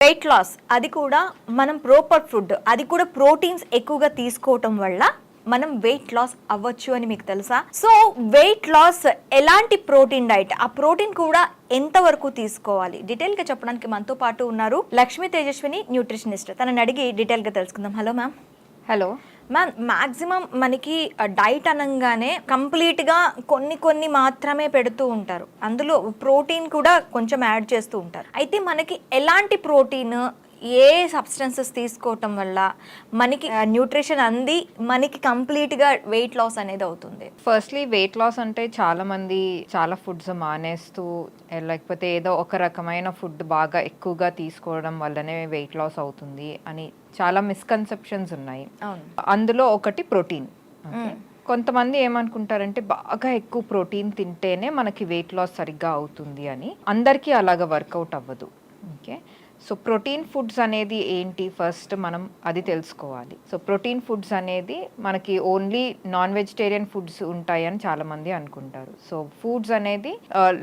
Weight loss అది కూడా మనం ప్రోపర్ ఫుడ్ అది కూడా ప్రోటీన్స్ ఎక్కువగా తీసుకోవటం వల్ల మనం వెయిట్ లాస్ అవ్వచ్చు అని మీకు తెలుసా? సో వెయిట్ లాస్ ఎలాంటి ప్రోటీన్ డైట్ ఆ ప్రోటీన్ కూడా ఎంత వరకు తీసుకోవాలి? డీటెయిల్గా చెప్పడానికి మనతో పాటు ఉన్నారు లక్ష్మీ తేజస్విని న్యూట్రిషనిస్ట్ తనని అడిగి డీటెయిల్గా తెలుసుకుందాం. Hello ma'am hello ma'am maximum మనకి డైట్ అనగానే కంప్లీట్గా కొన్ని కొన్ని మాత్రమే పెడుతూ ఉంటారు. అందులో ప్రోటీన్ కూడా కొంచెం యాడ్ చేస్తూ ఉంటారు. అయితే మనకి ఎలాంటి ప్రోటీన్ ఏ సబ్స్టెన్సెస్ తీసుకోవటం వల్ల మనకి న్యూట్రిషన్ అంది మనకి కంప్లీట్గా వెయిట్ లాస్ అనేది అవుతుంది? ఫస్ట్లీ వెయిట్ లాస్ అంటే చాలా మంది చాలా ఫుడ్స్ మానేస్తూ లేకపోతే ఏదో ఒక రకమైన ఫుడ్ బాగా ఎక్కువగా తీసుకోవడం వల్లనే వెయిట్ లాస్ అవుతుంది అని చాలా మిస్కన్సెప్షన్స్ ఉన్నాయి. అందులో ఒకటి ప్రోటీన్ కొంతమంది ఏమనుకుంటారంటే బాగా ఎక్కువ ప్రోటీన్ తింటేనే మనకి వెయిట్ లాస్ సరిగ్గా అవుతుంది అని. అందరికీ అలాగ వర్కౌట్ అవ్వదు. ఓకే. సో ప్రోటీన్ ఫుడ్స్ అనేది ఏంటి ఫస్ట్ మనం అది తెలుసుకోవాలి. సో ప్రోటీన్ ఫుడ్స్ అనేది మనకి ఓన్లీ నాన్ వెజిటేరియన్ ఫుడ్స్ ఉంటాయని చాలామంది అనుకుంటారు. సో ఫుడ్స్ అనేది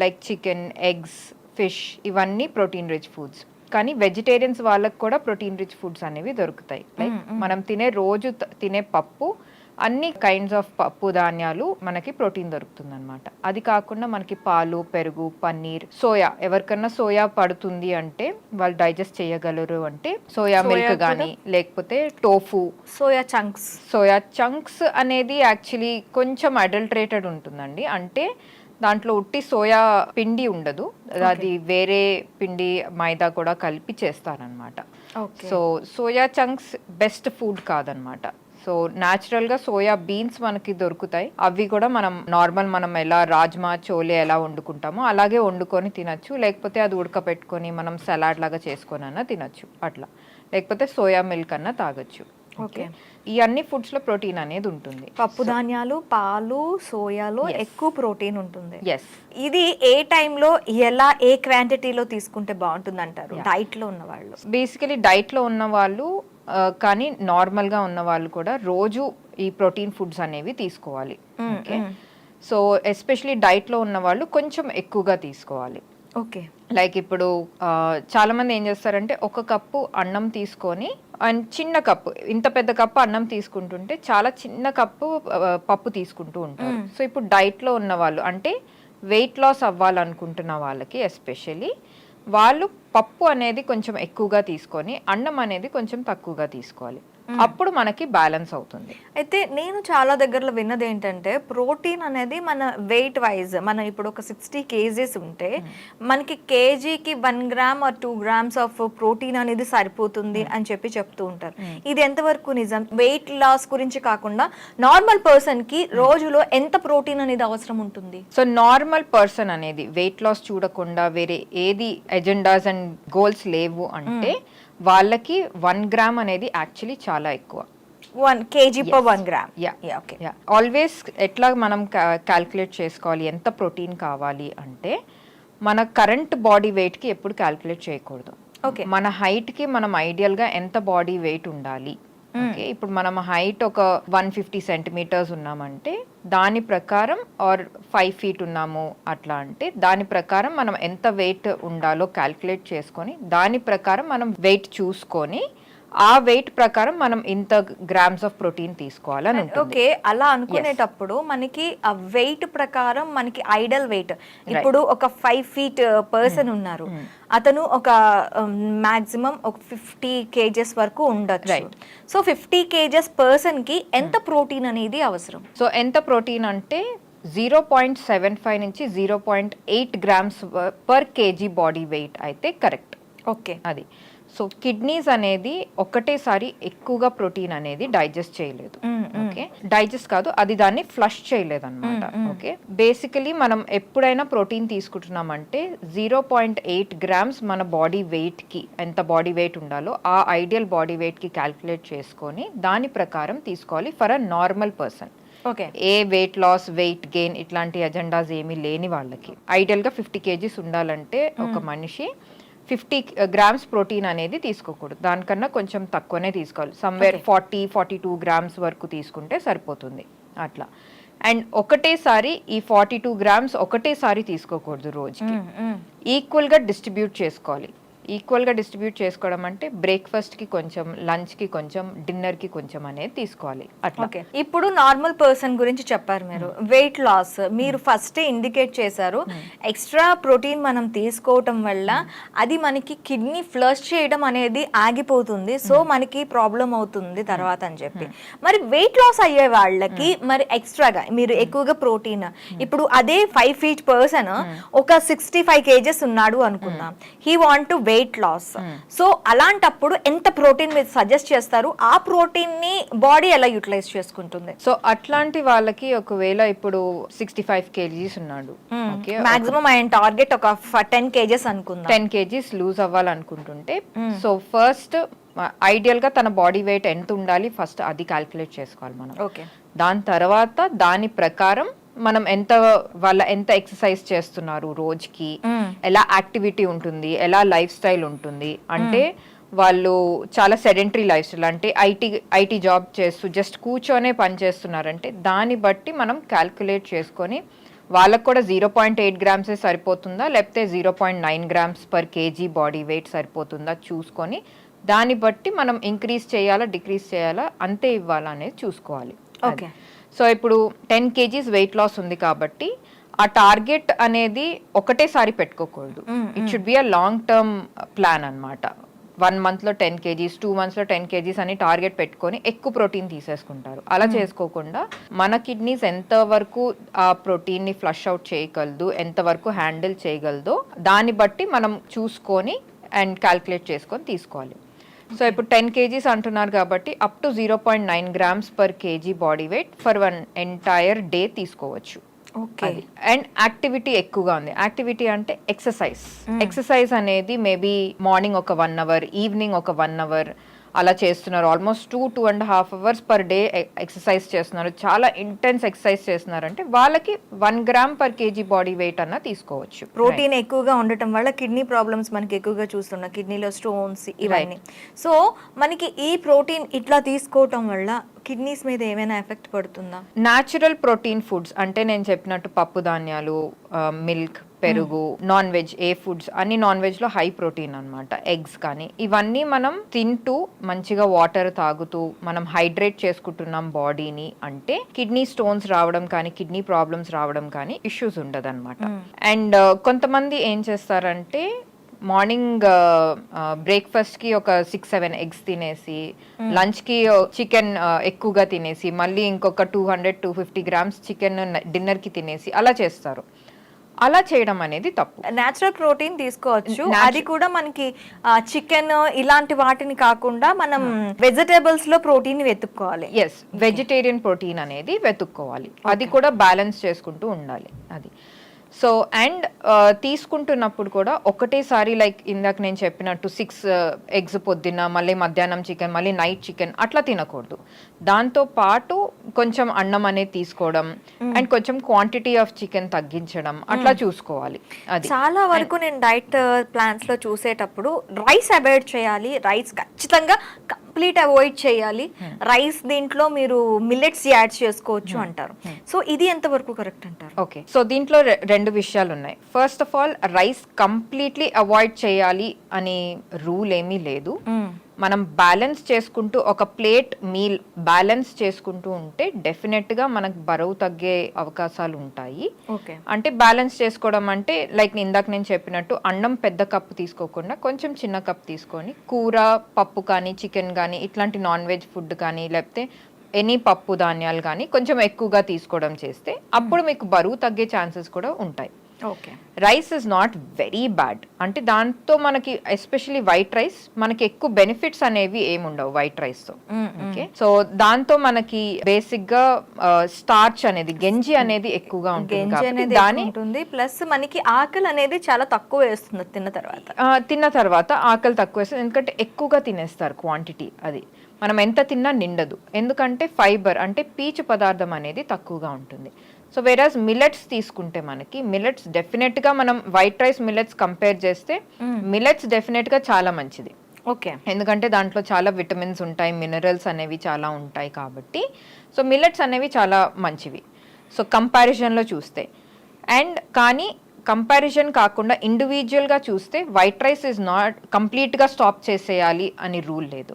లైక్ చికెన్ ఎగ్స్ ఫిష్ ఇవన్నీ ప్రోటీన్ రిచ్ ఫుడ్స్ కానీ వెజిటేరియన్స్ వాళ్ళకి కూడా ప్రోటీన్ రిచ్ ఫుడ్స్ అనేవి దొరుకుతాయి. లైక్ మనం తినే రోజు తినే పప్పు అన్ని కైండ్స్ ఆఫ్ పప్పు ధాన్యాలు మనకి ప్రోటీన్ దొరుకుతుంది అనమాట అది కాకుండా మనకి పాలు పెరుగు పన్నీర్ సోయా. ఎవరికన్నా సోయా పడుతుంది అంటే వాళ్ళు డైజెస్ట్ చేయగలరు అంటే సోయా మిల్క్ కానీ లేకపోతే tofu soya chunks soya chunks అనేది యాక్చువల్లీ కొంచెం అడల్టరేటెడ్ ఉంటుందండి. అంటే దాంట్లో ఉట్టి సోయా పిండి ఉండదు. అది వేరే పిండి మైదా కూడా కలిపి చేస్తారనమాట so soya chunks best food కాదనమాట సో న్యాచురల్గా సోయా బీన్స్ మనకి దొరుకుతాయి. అవి కూడా మనం నార్మల్ మనం ఎలా రాజ్మా చోలే ఎలా వండుకుంటామో అలాగే వండుకొని తినచ్చు. లేకపోతే అది ఉడకపెట్టుకొని మనం సలాడ్ లాగా చేసుకొని అన్నా తినచ్చు అట్లా. లేకపోతే సోయా మిల్క్ అన్నా తాగొచ్చు. ఓకే. ఈ అన్ని ఫుడ్స్లో ప్రోటీన్ అనేది ఉంటుంది. పప్పు ధాన్యాలు పాలు సోయాలో ఎక్కువ ప్రోటీన్ ఉంటుంది. ఎస్ ఇది ఏ టైంలో ఎలా ఏ క్వాంటిటీలో తీసుకుంటే బాగుంటుంది అంటారు డైట్లో ఉన్న వాళ్ళు. బేసికలీ డైట్లో ఉన్న వాళ్ళు కానీ నార్మల్గా ఉన్న వాళ్ళు కూడా రోజు ఈ ప్రోటీన్ ఫుడ్స్ అనేవి తీసుకోవాలి. ఓకే. సో ఎస్పెషలీ డైట్లో ఉన్న వాళ్ళు కొంచెం ఎక్కువగా తీసుకోవాలి. ఓకే. లైక్ ఇప్పుడు చాలా మంది ఏం చేస్తారంటే ఒక కప్పు అన్నం తీసుకొని అండ్ చిన్న కప్పు ఇంత పెద్ద కప్పు అన్నం తీసుకుంటుంటే చాలా చిన్న కప్పు పప్పు తీసుకుంటూ ఉంటారు. సో ఇప్పుడు డైట్లో ఉన్న వాళ్ళు అంటే వెయిట్ లాస్ అవ్వాలనుకుంటున్న వాళ్ళకి ఎస్పెషలీ వాళ్ళు పప్పు అనేది కొంచెం ఎక్కువగా తీసుకొని అన్నం అనేది కొంచెం తక్కువగా తీసుకోవాలి. అప్పుడు మనకి బ్యాలెన్స్ అవుతుంది. అయితే నేను చాలా దగ్గరలో విన్నది ఏంటంటే ప్రోటీన్ అనేది మన వెయిట్ వైజ్ మనం ఇప్పుడు ఒక సిక్స్టీ కేజీస్ ఉంటే మనకి కేజీకి one gram or two grams of protein అనేది సరిపోతుంది అని చెప్పి చెప్తూ ఉంటారు. ఇది ఎంతవరకు నిజం? వెయిట్ లాస్ గురించి కాకుండా నార్మల్ పర్సన్కి రోజులో ఎంత ప్రోటీన్ అనేది అవసరం ఉంటుంది? సో నార్మల్ పర్సన్ అనేది వెయిట్ లాస్ చూడకుండా వేరే ఏది ఎజెండాస్ అండ్ గోల్స్ లేవు అంటే వాళ్ళకి వన్ గ్రామ్ అనేది యాక్చువల్లీ చాలా ఎక్కువ. One kg per one gram yeah okay yeah always ఎట్లా మనం క్యాల్కులేట్ చేసుకోవాలి? ఎంత ప్రోటీన్ కావాలి అంటే మన కరెంట్ బాడీ వెయిట్కి ఎప్పుడు క్యాల్కులేట్ చేయకూడదు. ఓకే మన హైట్కి మనం ఐడియల్గా ఎంత బాడీ వెయిట్ ఉండాలి? Hmm. ఓకే ఇప్పుడు మనం హైట్ ఒక వన్ ఫిఫ్టీ సెంటీమీటర్స్ ఉన్నామంటే దాని ప్రకారం ఆర్ ఫైవ్ ఫీట్ ఉన్నాము అట్లా అంటే దాని ప్రకారం మనం ఎంత వెయిట్ ఉండాలో క్యాల్కులేట్ చేసుకొని దాని ప్రకారం మనం వెయిట్ చూసుకొని ఆ వెయిట్ ప్రకారం మనం ఇంత గ్రామ్స్ ఆఫ్ ప్రోటీన్ తీసుకోవాలని ఓకే అలా అనుకునేటప్పుడు మనకి ఆ వెయిట్ ప్రకారం మనకి ఐడల్ వెయిట్ ఇప్పుడు ఒక ఫైవ్ ఫీట్ పర్సన్ ఉన్నారు. అతను ఒక మాక్సిమం ఒక ఫిఫ్టీ కేజెస్ వరకు ఉండొచ్చు. సో ఫిఫ్టీ కేజెస్ పర్సన్కి ఎంత ప్రోటీన్ అనేది అవసరం? సో ఎంత ప్రోటీన్ అంటే జీరో పాయింట్ సెవెన్ ఫైవ్ నుంచి zero point eight grams per kg body weight అయితే కరెక్ట్ ఓకే అది. సో కిడ్నీస్ అనేది ఒకటేసారి ఎక్కువగా ప్రోటీన్ అనేది డైజెస్ట్ చేయలేదు. ఓకే? డైజెస్ట్ కాదు అది దాన్ని ఫ్లష్ చేయలేదు అనమాట ఓకే? బేసికలీ మనం ఎప్పుడైనా ప్రోటీన్ తీసుకుంటున్నామంటే జీరో పాయింట్ ఎయిట్ గ్రామ్స్ మన బాడీ వెయిట్కి ఎంత బాడీ వెయిట్ ఉండాలో ఆ ఐడియల్ బాడీ వెయిట్కి క్యాల్కులేట్ చేసుకొని దాని ప్రకారం తీసుకోవాలి for a normal person. Okay. A weight loss weight gain ఇట్లాంటి ఎజెండాస్ ఏమీ లేని వాళ్ళకి. ఐడియల్గా ఫిఫ్టీ కేజీస్ ఉండాలంటే ఒక మనిషి ఫిఫ్టీ గ్రామ్స్ ప్రోటీన్ అనేది తీసుకోకూడదు. దానికన్నా కొంచెం తక్కువనే తీసుకోవాలి. Somewhere forty forty two grams వరకు తీసుకుంటే సరిపోతుంది. అట్లా. అండ్ ఒకటేసారి ఈ ఫార్టీ టూ గ్రామ్స్ ఒకటేసారి తీసుకోకూడదు రోజుకి. ఈక్వల్గా డిస్ట్రిబ్యూట్ చేసుకోవాలి. ఈక్వల్గా డిస్ట్రిబ్యూట్ చేసుకోవడం అంటే బ్రేక్ఫాస్ట్కి కొంచెం లంచ్కి కొంచెం డిన్నర్కి కొంచెం అనేది తీసుకోవాలి. అట్లా. ఓకే. ఇప్పుడు నార్మల్ పర్సన్ గురించి చెప్పారు మీరు. వెయిట్ లాస్ మీరు ఫస్ట్ ఇండికేట్ చేశారు. ఎక్స్ట్రా ప్రోటీన్ మనం తీసుకోవటం వల్ల అది మనకి కిడ్నీ ఫ్లష్ చేయడం అనేది ఆగిపోతుంది. సో మనకి ప్రాబ్లం అవుతుంది తర్వాత అని చెప్పి. మరి వెయిట్ లాస్ అయ్యే వాళ్ళకి మరి ఎక్స్ట్రాగా మీరు ఎక్కువగా ప్రోటీన్ ఇప్పుడు అదే ఫైవ్ ఫీట్ పర్సన్ ఒక సిక్స్టీ ఫైవ్ కేజెస్ ఉన్నాడు అనుకుందాం. He want to weight loss so అలాంటప్పుడు ఎంత ప్రోటీన్ మీరు సజెస్ట్ చేస్తారు ఆ ప్రోటీన్ని బాడీ ఎలా యూటిలైజ్ చేసుకుంటుంది? సో అట్లాంటి వాళ్ళకి ఒకవేళ ఇప్పుడు సిక్స్టీ ఫైవ్ కేజీస్ ఉన్నాడు మాక్సిమం ఆయన టార్గెట్ ఒక టెన్ కేజెస్ అనుకుందాం. టెన్ కేజీస్ లూజ్ అవ్వాలనుకుంటుంటే సో ఫస్ట్ ఐడియల్గా తన బాడీ వెయిట్ ఎంత ఉండాలి ఫస్ట్ అది క్యాల్కులేట్ చేసుకోవాలి మనం. ఓకే దాని తర్వాత దాని ప్రకారం మనం ఎంత వాళ్ళ ఎంత ఎక్సర్సైజ్ చేస్తున్నారు రోజుకి ఎలా యాక్టివిటీ ఉంటుంది ఎలా లైఫ్ స్టైల్ ఉంటుంది అంటే వాళ్ళు చాలా సెడెంటరీ లైఫ్ స్టైల్ అంటే ఐటీ ఐటీ జాబ్ చేస్తూ జస్ట్ కూర్చొనే పని చేస్తున్నారంటే దాన్ని బట్టి మనం క్యాల్కులేట్ చేసుకొని వాళ్ళకు కూడా జీరో పాయింట్ ఎయిట్ గ్రామ్సే సరిపోతుందా లేకపోతే zero point nine grams per kg body weight సరిపోతుందా చూసుకొని దాన్ని బట్టి మనం ఇంక్రీజ్ చేయాలా డిక్రీజ్ చేయాలా అంతే ఇవ్వాలా అనేది చూసుకోవాలి. ఓకే సో ఇప్పుడు టెన్ కేజీస్ వెయిట్ లాస్ ఉంది కాబట్టి ఆ టార్గెట్ అనేది ఒకటేసారి పెట్టుకోకూడదు. It should be a long term plan అన్నమాట. వన్ మంత్లో టెన్ కేజీస్ టూ మంత్స్లో టెన్ కేజీస్ అని టార్గెట్ పెట్టుకొని ఎక్కువ ప్రోటీన్ తీసేసుకుంటారు. అలా చేసుకోకుండా మన కిడ్నీస్ ఎంత వరకు ఆ ప్రోటీన్ని ఫ్లష్ అవుట్ చేయగలదు ఎంత వరకు హ్యాండిల్ చేయగలదో దాన్ని బట్టి మనం చూసుకొని అండ్ క్యాల్కులేట్ చేసుకొని తీసుకోవాలి. సో ఇప్పుడు టెన్ కేజీస్ అంటున్నారు కాబట్టి up to zero point nine grams per kg body weight for one entire day తీసుకోవచ్చు. ఓకే అండ్ యాక్టివిటీ ఎక్కువగా ఉంది. యాక్టివిటీ అంటే ఎక్సర్సైజ్ ఎక్సర్సైజ్ అనేది మేబీ మార్నింగ్ ఒక వన్ అవర్ ఈవినింగ్ ఒక వన్ అవర్ అలా చేస్తున్నారు. Almost two two and half hours per day exercise చేస్తున్నారు. చాలా ఇంటెన్స్ ఎక్సర్సైజ్ చేస్తున్నారు అంటే వాళ్ళకి one gram per kg body weight అన్న తీసుకోవచ్చు. ప్రోటీన్ ఎక్కువగా ఉండటం వల్ల కిడ్నీ ప్రాబ్లమ్స్ మనకి ఎక్కువగా చూస్తున్నాం. కిడ్నీలో స్టోన్స్ ఇవన్నీ. సో మనకి ఈ ప్రోటీన్ ఇట్లా తీసుకోవటం వల్ల కిడ్నీస్ మీద ఏమైనా ఎఫెక్ట్ పడుతుందా? న్యాచురల్ ప్రోటీన్ ఫుడ్స్ అంటే నేను చెప్పినట్టు పప్పు ధాన్యాలు మిల్క్ పెరుగు నాన్ వెజ్ ఏ ఫుడ్స్ అన్ని నాన్ వెజ్లో హై ప్రోటీన్ అన్నమాట. ఎగ్స్ కానీ. ఇవన్నీ మనం తింటూ మంచిగా వాటర్ తాగుతూ మనం హైడ్రేట్ చేసుకుంటున్నాం బాడీని అంటే కిడ్నీ స్టోన్స్ రావడం కానీ కిడ్నీ ప్రాబ్లమ్స్ రావడం కానీ ఇష్యూస్ ఉండదు అనమాట అండ్ కొంతమంది ఏం చేస్తారంటే మార్నింగ్ బ్రేక్ఫాస్ట్కి ఒక సిక్స్ సెవెన్ ఎగ్స్ తినేసి లంచ్కి చికెన్ ఎక్కువగా తినేసి మళ్ళీ ఇంకొక two hundred two fifty grams chicken డిన్నర్కి తినేసి అలా చేస్తారు. అలా చేయడం అనేది తప్పు. నేచురల్ ప్రోటీన్ తీసుకోవచ్చు. అది కూడా మనకి చికెన్ ఇలాంటి వాటిని కాకుండా మనం వెజిటేబుల్స్లో ప్రోటీన్ వెతుక్కోవాలి. ఎస్ వెజిటేరియన్ ప్రోటీన్ అనేది వెతుక్కోవాలి. అది కూడా బ్యాలెన్స్ చేసుకుంటూ ఉండాలి. అది. సో అండ్ తీసుకుంటున్నప్పుడు కూడా ఒకటేసారి లైక్ ఇందాక నేను చెప్పినట్టు సిక్స్ ఎగ్స్ పొద్దున్న మళ్ళీ మధ్యాహ్నం చికెన్ మళ్ళీ నైట్ చికెన్ అట్లా తినకూడదు. దాంతో పాటు కొంచెం అన్నం అనేది తీసుకోవడం అండ్ కొంచెం క్వాంటిటీ ఆఫ్ చికెన్ తగ్గించడం అట్లా చూసుకోవాలి. అది. చాలా వరకు నేను డైట్ ప్లాన్స్లో చూసేటప్పుడు రైస్ అవాయిడ్ చేయాలి. రైస్ ఖచ్చితంగా కంప్లీట్ అవాయిడ్ చేయాలి. రైస్ దీంట్లో మీరు మిల్లెట్స్ యాడ్ చేసుకోవచ్చు అంటారు. సో ఇది ఎంత వరకు కరెక్ట్ అంటారు? ఓకే. సో దీంట్లో రె- రెండు విషయాలు ఉన్నాయి first of all rice completely avoid చేయాలి అని రూల్ ఏమీ లేదు. మనం బ్యాలెన్స్ చేసుకుంటూ ఒక ప్లేట్ మీల్ బ్యాలెన్స్ చేసుకుంటూ ఉంటే డెఫినెట్గా మనకు బరువు తగ్గే అవకాశాలు ఉంటాయి. ఓకే. అంటే బ్యాలెన్స్ చేసుకోవడం అంటే లైక్ ఇందాక నేను చెప్పినట్టు అన్నం పెద్ద కప్పు తీసుకోకుండా కొంచెం చిన్న కప్ తీసుకొని కూర పప్పు కానీ చికెన్ కానీ ఇట్లాంటి నాన్ వెజ్ ఫుడ్ కానీ లేకపోతే ఎనీ పప్పు ధాన్యాలు కానీ కొంచెం ఎక్కువగా తీసుకోవడం చేస్తే అప్పుడు మీకు బరువు తగ్గే ఛాన్సెస్ కూడా ఉంటాయి. Okay. Rice is not very bad. అంటే దాంతో మనకి ఎస్పెషలీ వైట్ రైస్ మనకి ఎక్కువ బెనిఫిట్స్ అనేవి ఏముండవు వైట్ రైస్తో. ఓకే? సో దాంతో మనకి బేసిక్గా స్టార్చ్ అనేది గంజి అనేది ఎక్కువగా ఉంటుంది దాని ఉంటుంది. ప్లస్ మనకి ఆకలి అనేది చాలా తక్కువ వేస్తుంది తిన్న తర్వాత. తిన్న తర్వాత ఆకలి తక్కువ వేస్తుంది. ఎందుకంటే ఎక్కువగా తినేస్తారు క్వాంటిటీ అది. మనం ఎంత తిన్నా నిండదు. ఎందుకంటే ఫైబర్ అంటే పీచు పదార్థం అనేది తక్కువగా ఉంటుంది. సో వేరాజ్ మిల్లెట్స్ తీసుకుంటే మనకి మిల్లెట్స్ డెఫినెట్గా మనం వైట్ రైస్ మిల్లెట్స్ కంపేర్ చేస్తే మిల్లెట్స్ డెఫినెట్గా చాలా మంచిది. ఓకే. ఎందుకంటే దాంట్లో చాలా విటమిన్స్ ఉంటాయి మినరల్స్ అనేవి చాలా ఉంటాయి కాబట్టి. సో మిల్లెట్స్ అనేవి చాలా మంచివి. సో కంపారిజన్లో చూస్తే. అండ్ కానీ కంపారిజన్ కాకుండా ఇండివిజువల్గా చూస్తే వైట్ రైస్ ఇస్ నాట్ కంప్లీట్గా స్టాప్ చేసేయాలి అని రూల్ లేదు.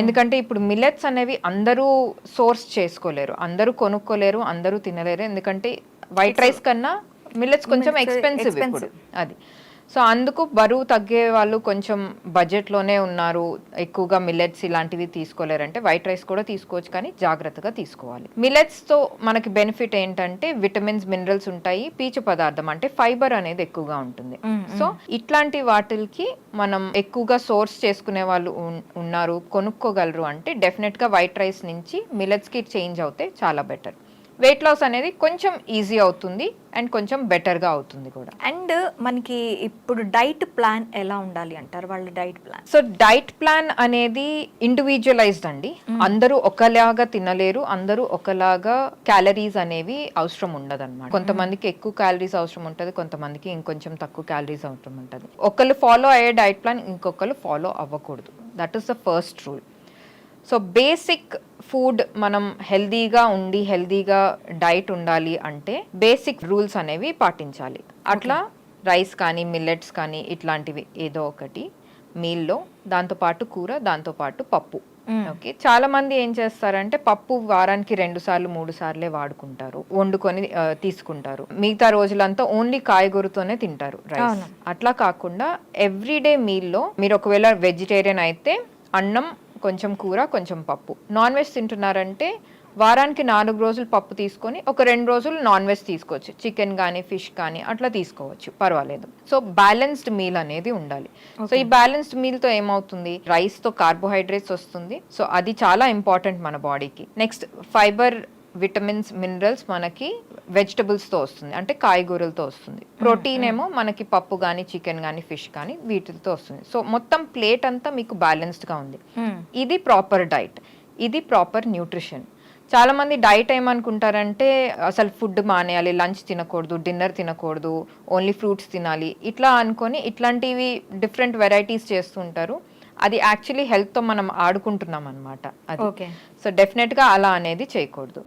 ఎందుకంటే ఇప్పుడు మిల్లెట్స్ అనేవి అందరూ సోర్స్ చేసుకోలేరు అందరూ కొనుక్కోలేరు అందరూ తినలేరు. ఎందుకంటే వైట్ రైస్ కన్నా మిల్లెట్స్ కొంచెం ఎక్స్పెన్సివ్ ఇప్పుడు. అది. సో అందుకు బరువు తగ్గే వాళ్ళు కొంచెం బడ్జెట్లోనే ఉన్నారు. ఎక్కువగా మిల్లెట్స్ ఇలాంటివి తీసుకోలేరంటే వైట్ రైస్ కూడా తీసుకోవచ్చు కానీ జాగ్రత్తగా తీసుకోవాలి. మిల్లెట్స్తో మనకి బెనిఫిట్ ఏంటంటే విటమిన్స్ మినరల్స్ ఉంటాయి. పీచు పదార్థం అంటే ఫైబర్ అనేది ఎక్కువగా ఉంటుంది. సో ఇట్లాంటి వాటికి మనం ఎక్కువగా సోర్స్ చేసుకునే వాళ్ళు ఉన్- ఉన్నారు కొనుక్కోగలరు అంటే డెఫినెట్గా వైట్ రైస్ నుంచి మిల్లెట్స్కి చేంజ్ అవుతే చాలా బెటర్. వెయిట్ లాస్ అనేది కొంచెం ఈజీ అవుతుంది అండ్ కొంచెం బెటర్గా అవుతుంది కూడా. అండ్ మనకి ఇప్పుడు డైట్ ప్లాన్ ఎలా ఉండాలి అంటారు వాళ్ళ diet plan so diet plan అనేది ఇండివిజువలైజ్డ్ అండి. అందరూ ఒకలాగా తినలేరు అందరూ ఒకలాగా క్యాలరీస్ అనేవి అవసరం ఉండదు అనమాట కొంతమందికి ఎక్కువ క్యాలరీస్ అవసరం ఉంటుంది కొంతమందికి ఇంకొంచెం తక్కువ క్యాలరీస్ అవసరం ఉంటుంది. ఒకళ్ళు ఫాలో అయ్యే డైట్ ప్లాన్ ఇంకొకరు ఫాలో అవ్వకూడదు. That is the first rule so basic food మనం హెల్దీగా ఉండి హెల్దీగా డైట్ ఉండాలి అంటే బేసిక్ రూల్స్ అనేవి పాటించాలి. అట్లా రైస్ కానీ మిల్లెట్స్ కానీ ఇట్లాంటివి ఏదో ఒకటి మీల్లో దాంతోపాటు కూర దాంతోపాటు పప్పు. ఓకే? చాలా మంది ఏం చేస్తారంటే పప్పు వారానికి రెండు సార్లు మూడు సార్లే వాడుకుంటారు. వండుకొని తీసుకుంటారు. మిగతా రోజులంతా ఓన్లీ కాయగూరతోనే తింటారు రైస్. అట్లా కాకుండా ఎవ్రీడే మీల్లో మీరు ఒకవేళ వెజిటేరియన్ అయితే అన్నం కొంచెం కూర కొంచెం పప్పు. నాన్ వెజ్ తింటున్నారంటే వారానికి నాలుగు రోజులు పప్పు తీసుకొని ఒక రెండు రోజులు నాన్ వెజ్ తీసుకోవచ్చు. చికెన్ కానీ ఫిష్ కానీ అట్లా తీసుకోవచ్చు. పర్వాలేదు. సో బ్యాలెన్స్డ్ మీల్ అనేది ఉండాలి. సో ఈ బ్యాలెన్స్డ్ మీల్తో ఏమవుతుంది? రైస్తో కార్బోహైడ్రేట్స్ వస్తుంది. సో అది చాలా ఇంపార్టెంట్ మన బాడీకి. నెక్స్ట్ ఫైబర్ విటమిన్స్ మినరల్స్ మనకి వెజిటబుల్స్తో వస్తుంది. అంటే కాయగూరలతో వస్తుంది. ప్రోటీన్ ఏమో మనకి పప్పు కానీ చికెన్ కానీ ఫిష్ కానీ వీటితో వస్తుంది. సో మొత్తం ప్లేట్ అంతా మీకు బ్యాలెన్స్డ్గా ఉంది. ఇది ప్రాపర్ డైట్. ఇది ప్రాపర్ న్యూట్రిషన్. చాలా మంది డైట్ ఏమనుకుంటారంటే అసలు ఫుడ్ మానేయాలి లంచ్ తినకూడదు డిన్నర్ తినకూడదు ఓన్లీ ఫ్రూట్స్ తినాలి. ఇట్లా అనుకొని ఇట్లాంటివి డిఫరెంట్ వెరైటీస్ చేస్తుంటారు అది యాక్చువల్లీ హెల్త్తో మనం ఆడుకుంటున్నాం అనమాట అది. ఓకే. సో డెఫినెట్గా అలా అనేది చేయకూడదు.